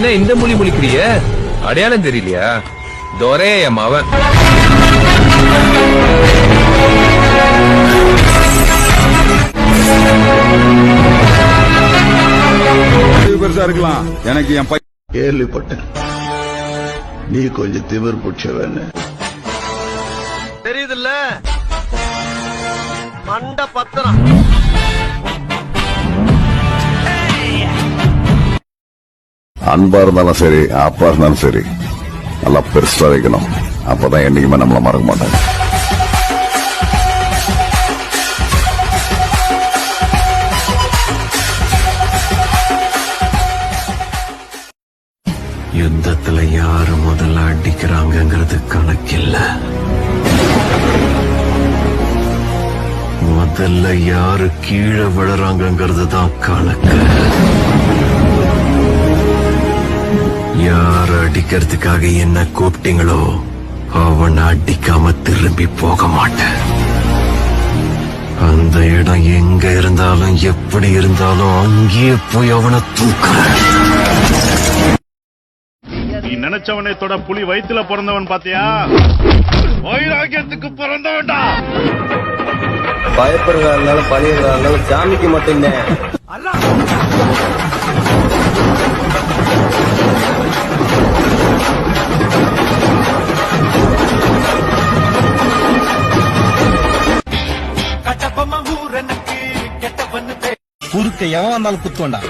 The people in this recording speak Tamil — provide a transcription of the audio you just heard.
என்ன இந்த மொழி முழிக்கிறிய அடையாளம் தெரியலையா? தோரே என் மவன். பெருசா இருக்கலாம். எனக்கு என் பையன் கேள்விப்பட்டேன். நீ கொஞ்சம் திமிர் பிடிச்சவன்னு. தெரியுதுல்ல? மண்ட பத்திரம். அன்பா இருந்தாலும் சரி அப்பா இருந்தாலும் சரி நல்லா பெருசா வைக்கணும். அப்பதான் என்னைக்குமே நம்மள மறக்க மாட்டாங்க. யுத்தத்துல யாரு முதல்ல அடிக்கிறாங்கங்கிறது கணக்கில்ல. முதல்ல யாரு கீழே விழுறாங்கிறது தான் கணக்கு. அடிக்கிறதுக்காக என்ன கூப்பிட்டீங்களோ அவனை அடிக்காம திரும்பி போக மாட்டேன். அந்த இடம் எங்க இருந்தாலும் எப்படி இருந்தாலும் அங்கேயே போய் அவனை தூக்குறேன். நீ நினைச்சவனே தொட புலி வயித்துல பிறந்தவன் பாத்தியா? வைராக்கியத்துக்கு பிறந்தவன்டா. பயப்படுறதா இருந்தாலும் பழியறதா இருந்தாலும் சாமிக்கு மட்டும்தான் குறுக்க எவன் வந்தாலும் குத்துவண்டா.